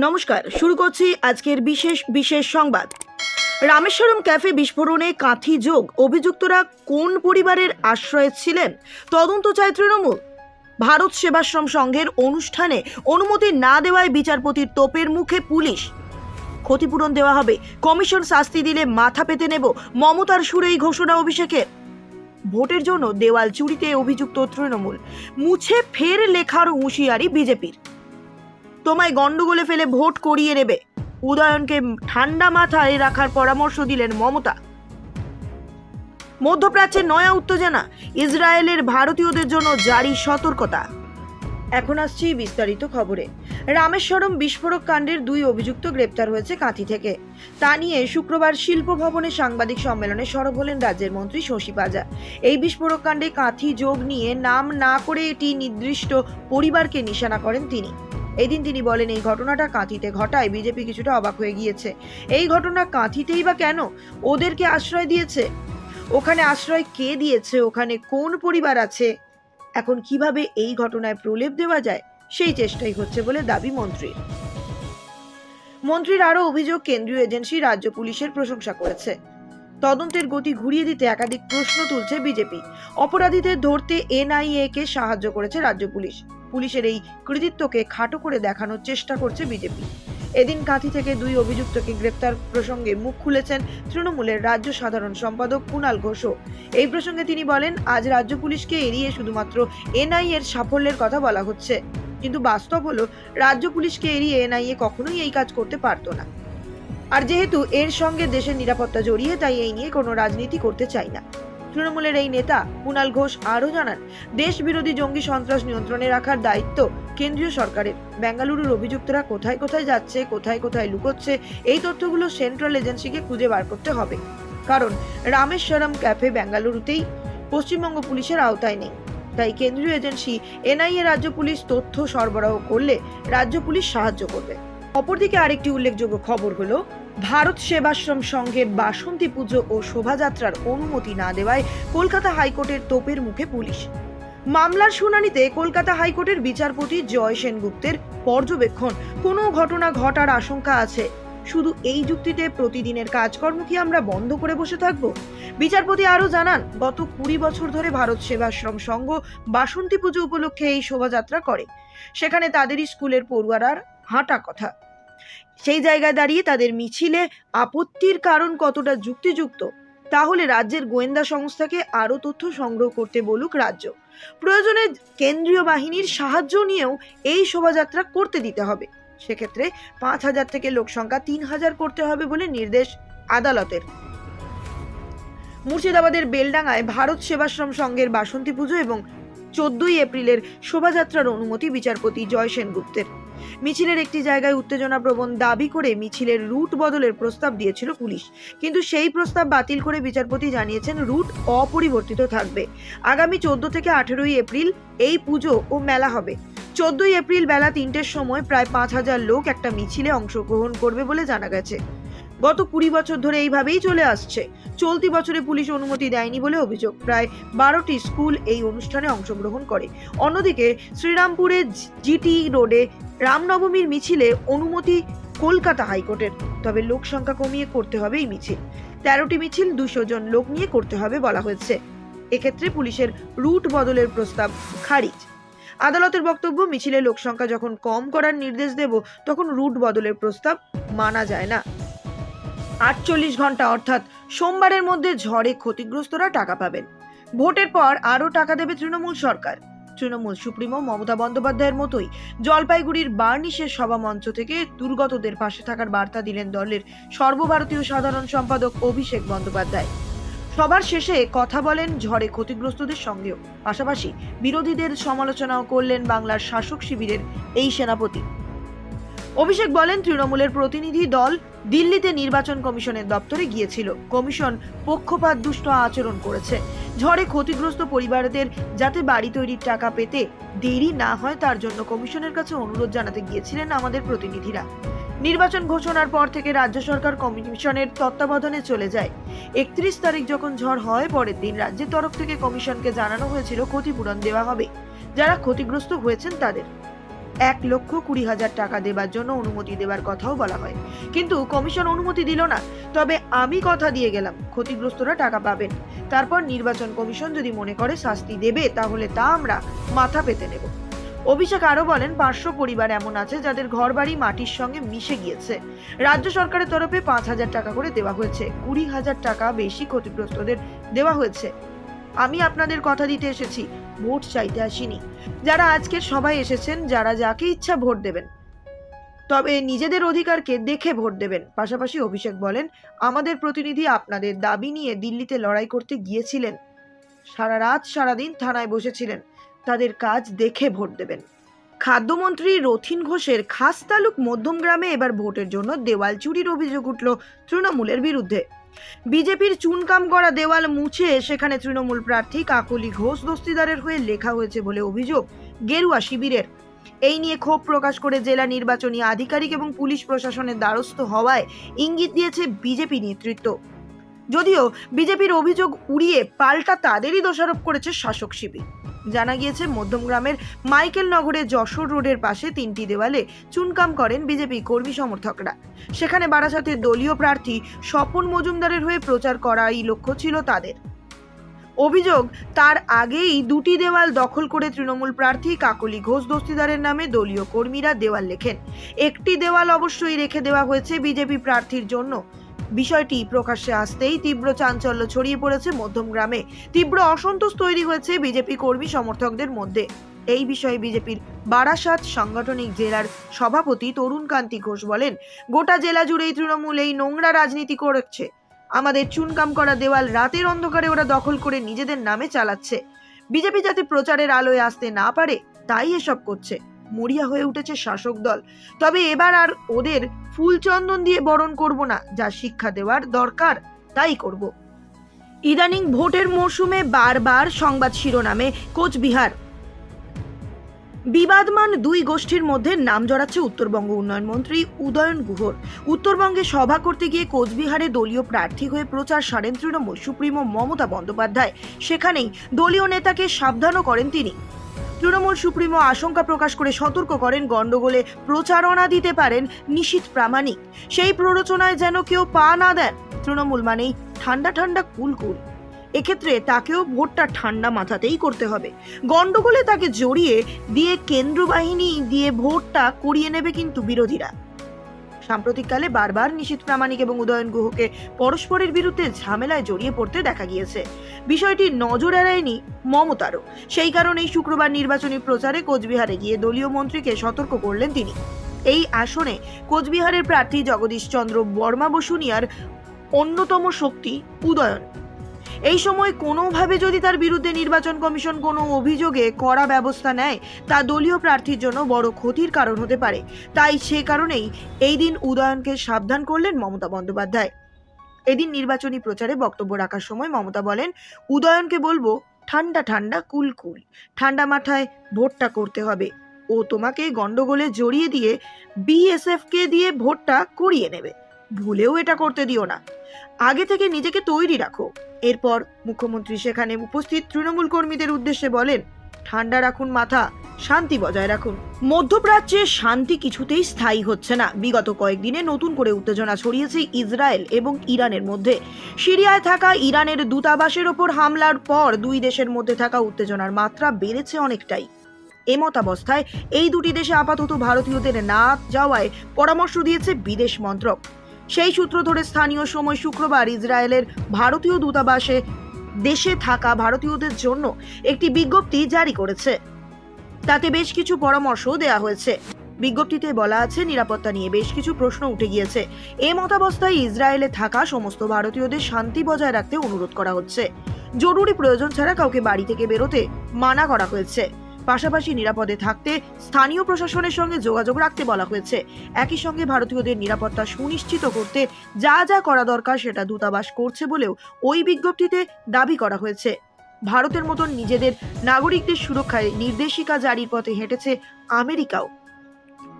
নমস্কার, শুরু করছি আজকের বিশেষ বিশেষ সংবাদ। রামেশ্বরম ক্যাফে বিস্ফোরণে কাঁথি যোগ, অভিযুক্তরা কোন পরিবারের আশ্রয়ে ছিলেন? তদন্ত চায় তৃণমূল। ভারত সেবাশ্রম সংঘের অনুষ্ঠানে অনুমতি না দেওয়ায় বিচারপতির তোপের মুখে পুলিশ। ক্ষতিপূরণ দেওয়া হবে। কমিশন শাস্তি দিলে মাথা পেতে নেব মমতার সুরেই ঘোষণা অভিষেকের। ভোটের জন্য দেওয়াল চুরিতে অভিযুক্ত তৃণমূল। মুছে ফের লেখার হুঁশিয়ারি বিজেপির। তোমায় গন্ডগোলে ফেলে ভোট করিয়ে নেবে। উদয়নকে ঠান্ডা মাথায় রাখার পরামর্শ দিলেন মমতা। মধ্যপ্রাচ্যের নয়া উত্তেজনা, ইসরায়েলের ভারতীয়দের জন্য জারি সতর্কতা। এখন আসছি বিস্তারিত খবরে। রামেশ্বরম বিস্ফোরক কাণ্ডের দুই অভিযুক্ত গ্রেপ্তার হয়েছে কাঁথি থেকে। তা নিয়ে শুক্রবার শিল্প ভবনে সাংবাদিক সম্মেলনে সরব হলেন রাজ্যের মন্ত্রী শশী পাজা। এই বিস্ফোরক কাণ্ডে কাঁথি যোগ নিয়ে নাম না করে এটি নির্দিষ্ট পরিবারকে নিশানা করেন তিনি। এদিন তিনি বলেন, এই ঘটনাটা কাঁথিতে ঘটায়। বিজেপি কিছুটা অবাক হয়ে গিয়েছে। এই ঘটনা কাঁথিতেই বা কেন? ওদেরকে আশ্রয় দিয়েছে? ওখানে আশ্রয় কে দিয়েছে? ওখানে কোন পরিবার আছে? এখন কীভাবে এই ঘটনায় প্রলেপ দেওয়া যায়? সেই চেষ্টাই হচ্ছে বলে দাবি মন্ত্রীর। মন্ত্রীর আরও অভিযোগ, কেন্দ্রীয় এজেন্সি রাজ্য পুলিশের প্রশংসা করেছে। তদন্তের গতি ঘুরিয়ে দিতে একাধিক প্রশ্ন তুলছে বিজেপি। অপরাধীদের ধরতে এনআইএ কে সাহায্য করেছে রাজ্য পুলিশ। পুলিশের এই কৃতিত্বকে খাটো করে দেখানোর চেষ্টা করছে বিজেপি। এদিন কাঁথি থেকে দুই অভিযুক্তকে গ্রেপ্তার প্রসঙ্গে মুখ খুলেছেন তৃণমূলের রাজ্য সাধারণ সম্পাদক কুণাল ঘোষও। এই প্রসঙ্গে তিনি বলেন, আজ রাজ্য পুলিশকে এড়িয়ে শুধুমাত্র এনআই এর সাফল্যের কথা বলা হচ্ছে। কিন্তু বাস্তব হলো, রাজ্য পুলিশকে এড়িয়ে এনআইএ কখনোই এই কাজ করতে পারতো না। আর যেহেতু এর সঙ্গে দেশের নিরাপত্তা জড়িয়ে তাই এই নিয়ে কোনো রাজনীতি করতে চাই না। তৃণমূলের এই নেতা কুণাল ঘোষ আরও জানান দেশ বিরোধী জঙ্গি সন্ত্রাস নিয়ন্ত্রণে রাখার দায়িত্ব কেন্দ্রীয় সরকারের। বেঙ্গালুরুর অভিযুক্তরা কোথায় কোথায় যাচ্ছে, কোথায় কোথায় লুকোচ্ছে, এই তথ্যগুলো সেন্ট্রাল এজেন্সিকে খুঁজে বার করতে হবে। কারণ, রামেশ্বরম ক্যাফে বেঙ্গালুরুতেই পশ্চিমবঙ্গ পুলিশের আওতায় নেই। তাই কেন্দ্রীয় এজেন্সি, এনআইএ রাজ্য পুলিশ তথ্য সরবরাহ করলে রাজ্য পুলিশ সাহায্য করবে। অপরদিকে আরেকটি উল্লেখযোগ্য খবর হলো ভারত সেবাশ্রম সংঘের বাসন্তী পুজো ও শোভাযাত্রার অনুমতি না দেওয়ায় কলকাতা হাইকোর্টের তোপের মুখে পুলিশ। মামলার শুনানিতে কলকাতা হাইকোর্টের বিচারপতি জয় সেনগুপ্তের পর্যবেক্ষণ। কোনো ঘটনা ঘটার আশঙ্কা আছে। শুধু এই যুক্তিতে প্রতিদিনের কাজকর্ম কি আমরা বন্ধ করে বসে থাকব? বিচারপতি আরও জানান, গত কুড়ি বছর ধরে ভারত সেবাশ্রম সংঘ বাসন্তী পুজো উপলক্ষে এই শোভাযাত্রা করে। সেখানে তাদেরই স্কুলের পড়ুয়ারার হাঁটা কথা। সেই জায়গায় দাঁড়িয়ে তাদের মিছিলে আপত্তির কারণ কতটা যুক্তিযুক্ত, তাহলে রাজ্যের গোয়েন্দা সংস্থাকে আরও তথ্য সংগ্রহ করতে বলুক রাজ্য। প্রয়োজনে কেন্দ্রীয় বাহিনীর সাহায্য নিয়েও এই শোভাযাত্রা করতে দিতে হবে। সেক্ষেত্রে পাঁচ হাজার থেকে লোক সংখ্যা তিন হাজার করতে হবে বলে নির্দেশ আদালতের। মুর্শিদাবাদের বেলডাঙ্গায় ভারত সেবাশ্রম সংঘের বাসন্তী পুজো এবং চোদ্দই এপ্রিলের শোভাযাত্রার অনুমতি বিচারপতি জয় সেনগুপ্তের। মিছিলের একটি জায়গায় উত্তেজনা প্রবণ দাবি করে মিছিলের রুট বদলের প্রস্তাব দিয়েছিল পুলিশ। কিন্তু সেই প্রস্তাব বাতিল করে বিচারপতি জানিয়েছেন রুট অপরিবর্তিত থাকবে। আগামী চোদ্দ থেকে আঠেরোই এপ্রিল এই পুজো ও মেলা হবে। চোদ্দই এপ্রিল বেলা তিনটের সময় প্রায় পাঁচ হাজার লোক একটা মিছিলে অংশগ্রহণ করবে বলে জানা গেছে। গত কুড়ি বছর ধরে এইভাবেই চলে আসছে। চলতি বছরে পুলিশ অনুমতি দেয়নি বলে অভিযোগ। প্রায় বারোটি স্কুল এই অনুষ্ঠানে অংশগ্রহণ করে। অন্যদিকে শ্রীরামপুরে জিটি রোডে রামনবমীর মিছিলে অনুমতি কলকাতা হাইকোর্টের। তবে লোক সংখ্যা কমিয়ে করতে হবে এই মিছিল। তেরোটি মিছিল দুশো জন লোক নিয়ে করতে হবে বলা হয়েছে। এক্ষেত্রে পুলিশের রুট বদলের প্রস্তাব খারিজ। আদালতের বক্তব্য, মিছিলে লোক সংখ্যা যখন কম করার নির্দেশ দেব, তখন রুট বদলের প্রস্তাব মানা যায় না। আটচল্লিশ ঘণ্টা, অর্থাৎ সোমবারের মধ্যে ঝড়ে ক্ষতিগ্রস্তরা টাকা পাবেন। ভোটের পর আরও টাকা দেবে তৃণমূল সরকার। তৃণমূল সুপ্রিমো মমতা বন্দ্যোপাধ্যায়ের মতোই জলপাইগুড়ির বার্নিশের সভা মঞ্চ থেকে দুর্গতদের পাশে থাকার বার্তা দিলেন দলের সর্বভারতীয় সাধারণ সম্পাদক অভিষেক বন্দ্যোপাধ্যায়। সবার শেষে কথা বলেন ঝড়ে ক্ষতিগ্রস্তদের সঙ্গেও। পাশাপাশি বিরোধীদের সমালোচনাও করলেন বাংলার শাসক শিবিরের এই সেনাপতি। অভিষেক বলেন, তৃণমূলের প্রতিনিধি দল দিল্লিতে নির্বাচন কমিশনের দপ্তরে গিয়েছিল। কমিশন পক্ষপাত দুষ্ট আচরণ করেছে। ঝড়ে ক্ষতিগ্রস্ত পরিবারদের যাতে বাড়ি তৈরির টাকা পেতে দেরি না হয়, তার জন্য কমিশনের কাছে অনুরোধ জানাতে গিয়েছিলেন আমাদের প্রতিনিধিরা। নির্বাচন ঘোষণার পর থেকে রাজ্য সরকার কমিশনের তত্ত্বাবধানে চলে যায়। একত্রিশ তারিখ যখন ঝড় হয়, পরের দিন রাজ্যের তরফ থেকে কমিশনকে জানানো হয়েছিল, ক্ষতিপূরণ দেওয়া হবে। যারা ক্ষতিগ্রস্ত হয়েছেন তাদের এক লক্ষ কুড়ি হাজার টাকা দেবার জন্য অনুমতি দেবার কথাও বলা হয়। কিন্তু কমিশন অনুমতি দিল না। তবে আমি কথা দিয়ে গেলাম, ক্ষতিগ্রস্তরা টাকা পাবেন। তারপর নির্বাচন কমিশন যদি মনে করে শাস্তি দেবে, তাহলে তা আমরা মাথা পেতে নেব। অভিষেক আরও বলেন পাঁচশো পরিবার এমন আছে যাদের ঘরবাড়ি মাটির সঙ্গে মিশে গিয়েছে। রাজ্য সরকারের তরফে পাঁচ হাজার টাকা করে দেওয়া হয়েছে। কুড়ি হাজার টাকা বেশি ক্ষতিগ্রস্তদের দেওয়া হয়েছে। আমি আপনাদের কথা দিতে এসেছি। ভোট চাইতে আসিনি। যারা আজকের সভায় এসেছেন, যারা যাকে ইচ্ছা ভোট দেবেন। তবে নিজেদের অধিকারকে দেখে ভোট দেবেন। পাশাপাশি অভিষেক বলেন, আমাদের প্রতিনিধি আপনাদের দাবি নিয়ে দিল্লিতে লড়াই করতে গিয়েছিলেন। সারা রাত সারাদিন থানায় বসেছিলেন। তাদের কাজ দেখে ভোট দেবেন। খাদ্যমন্ত্রী রথিন ঘোষের খাস তালুক মধ্যম গ্রামে এবার ভোটের জন্য দেওয়াল চুরির অভিযোগ উঠল তৃণমূলের বিরুদ্ধে। বিজেপির চুনকাম করা দেওয়াল মুছে সেখানে তৃণমূল প্রার্থী কাকলি ঘোষ দস্তিদারের হয়ে লেখা হয়েছে বলে অভিযোগ গেরুয়া শিবিরের। এই নিয়ে ক্ষোভ প্রকাশ করে জেলা নির্বাচনী আধিকারিক এবং পুলিশ প্রশাসনের দ্বারস্থ হওয়ায় ইঙ্গিত দিয়েছে বিজেপি নেতৃত্ব। যদিও বিজেপির অভিযোগ উড়িয়ে পাল্টা তাদেরই দোষারোপ করেছে শাসক শিবির। জানা গিয়েছে মধ্যমগ্রামের মাইকেল নগরে যশোর রোডের পাশে তিনটি দেওয়ালে চুনকাম করেন বিজেপি কর্মী সমর্থকরা। সেখানে বারাসাতের দলীয় প্রার্থী স্বপন মজুমদারের হয়ে প্রচার করাই লক্ষ্য ছিল তাদের। অভিযোগ, তার আগেই দুটি দেওয়াল দখল করে তৃণমূল প্রার্থী কাকলি ঘোষ দস্তিদারের নামে দলীয় কর্মীরা দেওয়াল লেখেন। একটি দেওয়াল অবশ্যই রেখে দেওয়া হয়েছে বিজেপি প্রার্থীর জন্য। বিষয়টি প্রকাশ্যে আসতেই তীব্র চাঞ্চল্য ছড়িয়ে পড়েছে মধ্যম গ্রামে তীব্র অসন্তোষ তৈরি হয়েছে বিজেপি কর্মী সমর্থকদের মধ্যে। এই বিষয়ে বিজেপির বারাসাত সাংগঠনিক জেলার সভাপতি তরুণ কান্তি ঘোষ বলেন, গোটা জেলা জুড়েই তৃণমূল এই নোংরা রাজনীতি করেছে। আমাদের চুনকাম করা দেওয়াল রাতের অন্ধকারে ওরা দখল করে নিজেদের নামে চালাচ্ছে। বিজেপি যাতে প্রচারের আলোয় আসতে না পারে, তাই এসব করছে। মরিয়া হয়ে উঠেছে শাসক দল। তবে এবার আর ওদের ফুল চন্দন দিয়ে বরণ করব না, যা শিক্ষা দেওয়ার দরকার, তাই করব। ইদানিং ভোটের মরশুমে বারবার সংবাদ শিরোনামে কোচবিহার। বিবাদমান দুই গোষ্ঠীর মধ্যে নাম জড়াচ্ছে উত্তরবঙ্গ উন্নয়ন মন্ত্রী উদয়ন গুহর। উত্তরবঙ্গে সভা করতে গিয়ে কোচবিহারে দলীয় প্রার্থী হয়ে প্রচার সারেন তৃণমূল, সুপ্রিমো মমতা বন্দ্যোপাধ্যায়। সেখানেই দলীয় নেতাকে সাবধানও করেন তিনি। তৃণমূল সুপ্রিমো আশঙ্কা প্রকাশ করে সতর্ক করেন, গণ্ডগোলে প্রচারণা দিতে পারেন নিশীত প্রামাণিক। সেই প্ররোচনায় যেন কেউ পা না দেন, তৃণমূল মানেই ঠান্ডা ঠান্ডা কুলকুল। এক্ষেত্রে তাকেও ভোটটা ঠান্ডা মাথাতেই করতে হবে। গণ্ডগোলে তাকে জড়িয়ে দিয়ে কেন্দ্র বাহিনী দিয়ে ভোটটা করিয়ে নেবে কিন্তু বিরোধীরা। সাম্প্রতিককালে বারবার নিশীত প্রামাণিক এবং উদয়ন গুহকে পরস্পরের বিরুদ্ধে ঝামেলায় জড়িয়ে পড়তে দেখা গিয়েছে। বিষয়টি নজর এড়ায়নি মমতারও। সেই কারণেই শুক্রবার নির্বাচনী প্রচারে কোচবিহারে গিয়ে দলীয় মন্ত্রীকে সতর্ক করলেন তিনি। এই আসনে কোচবিহারের প্রার্থী জগদীশ চন্দ্র বর্মা বসুনিয়ার অন্যতম শক্তি উদয়ন। এই সময় কোনোভাবে যদি তার বিরুদ্ধে নির্বাচন কমিশন কোনো অভিযোগে কড়া ব্যবস্থা নেয়, তা দলীয় প্রার্থীর জন্য বড় ক্ষতির কারণ হতে পারে। তাই সে কারণেই এই দিন উদয়নকে সাবধান করলেন মমতা বন্দ্যোপাধ্যায়। এদিন নির্বাচনী প্রচারে বক্তব্য রাখার সময় মমতা বলেন, উদয়নকে বলব, ঠান্ডা ঠান্ডা কুল কুল, ঠান্ডা মাথায় ভোটটা করতে হবে। ও তোমাকে গন্ডগোলে জড়িয়ে দিয়ে বিএসএফকে দিয়ে ভোটটা করিয়ে নেবে। ভুলেও এটা করতে দিও না। আগে থেকে নিজেকে তৈরি রাখো। এরপর মুখ্যমন্ত্রী সেখানে উপস্থিত তৃণমূল কর্মীদের উদ্দেশ্যে বলেন, ঠান্ডা রাখুন মাথা, শান্তি বজায় রাখুন। মধ্যপ্রাচ্যে শান্তি কিছুতেই স্থায়ী হচ্ছে না। বিগত কয়েকদিনে নতুন করে উত্তেজনা ছড়িয়েছে ইসরায়েল এবং ইরানের মধ্যে। সিরিয়ায় থাকা ইরানের দূতাবাসের ওপর হামলার পর দুই দেশের মধ্যে থাকা উত্তেজনার মাত্রা বেড়েছে অনেকটাই। এমতাবস্থায় এই দুটি দেশে আপাতত ভারতীয়দের না যাওয়ায় পরামর্শ দিয়েছে বিদেশ মন্ত্রক। সেই সূত্র ধরে স্থানীয় সময় শুক্রবার ইসরায়েলের ভারতীয় দূতাবাসে দেশে থাকা ভারতীয়দের জন্য একটি বিজ্ঞপ্তি জারি করেছে। তাতে বেশ কিছু পরামর্শও দেওয়া হয়েছে। বিজ্ঞপ্তিতে বলা আছে, নিরাপত্তা নিয়ে বেশ কিছু প্রশ্ন উঠে গিয়েছে। এ মতাবস্থায় ইসরায়েলে থাকা সমস্ত ভারতীয়দের শান্তি বজায় রাখতে অনুরোধ করা হচ্ছে। জরুরি প্রয়োজন ছাড়া কাউকে বাড়ি থেকে বেরোতে মানা করা হয়েছে। পাশাপাশি নিরাপদে থাকতে স্থানীয় প্রশাসনের সঙ্গে যোগাযোগ রাখতে বলা হয়েছে। একই সঙ্গে ভারতীয়দের নিরাপত্তা সুনিশ্চিত করতে যা যা করা দরকার সেটা দূতাবাস করছে বলেও ওই বিজ্ঞপ্তিতে দাবি করা হয়েছে। ভারতের মতন নিজেদের নাগরিকদের সুরক্ষায় নির্দেশিকা জারির পথে হেঁটেছে আমেরিকাও।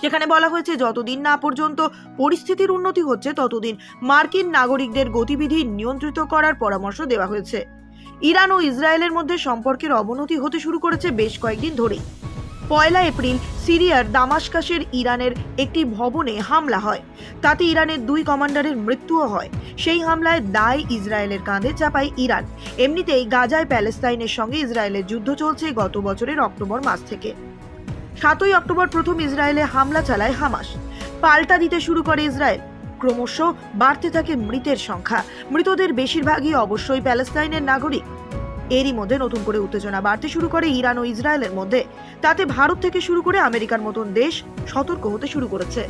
সেখানে বলা হয়েছে, যতদিন না পর্যন্ত পরিস্থিতির উন্নতি হচ্ছে, ততদিন মার্কিন নাগরিকদের গতিবিধি নিয়ন্ত্রিত করার পরামর্শ দেওয়া হয়েছে। ইরান ও ইসরায়েলের মধ্যে সম্পর্কের অবনতি হতে শুরু করেছে বেশ কয়েকদিন ধরেই। পয়লা এপ্রিল, সিরিয়ার দামাস্কাসের ইরানের একটি ভবনে হামলা হয়। তাতে ইরানের দুই কমান্ডারের মৃত্যুও হয়। সেই হামলায় দায় ইসরায়েলের কাঁধে চাপায় ইরান। এমনিতেই গাজায় প্যালেস্তাইনের সঙ্গে ইসরায়েলের যুদ্ধ চলছে গত বছরের অক্টোবর মাস থেকে। সাতই অক্টোবর প্রথম ইসরায়েলে হামলা চালায় হামাস। পাল্টা দিতে শুরু করে ইসরায়েল। ক্রমশ বাড়তে থাকে মৃতের সংখ্যা। মৃতদের বেশিরভাগই অবশ্যই প্যালেস্তাইনের নাগরিক। এরই মধ্যে নতুন করে উত্তেজনা বাড়তে শুরু করে ইরান ও ইসরায়েলের মধ্যে। তাতে ভারত থেকে শুরু করে আমেরিকার মতন দেশ সতর্ক হতে শুরু করেছে।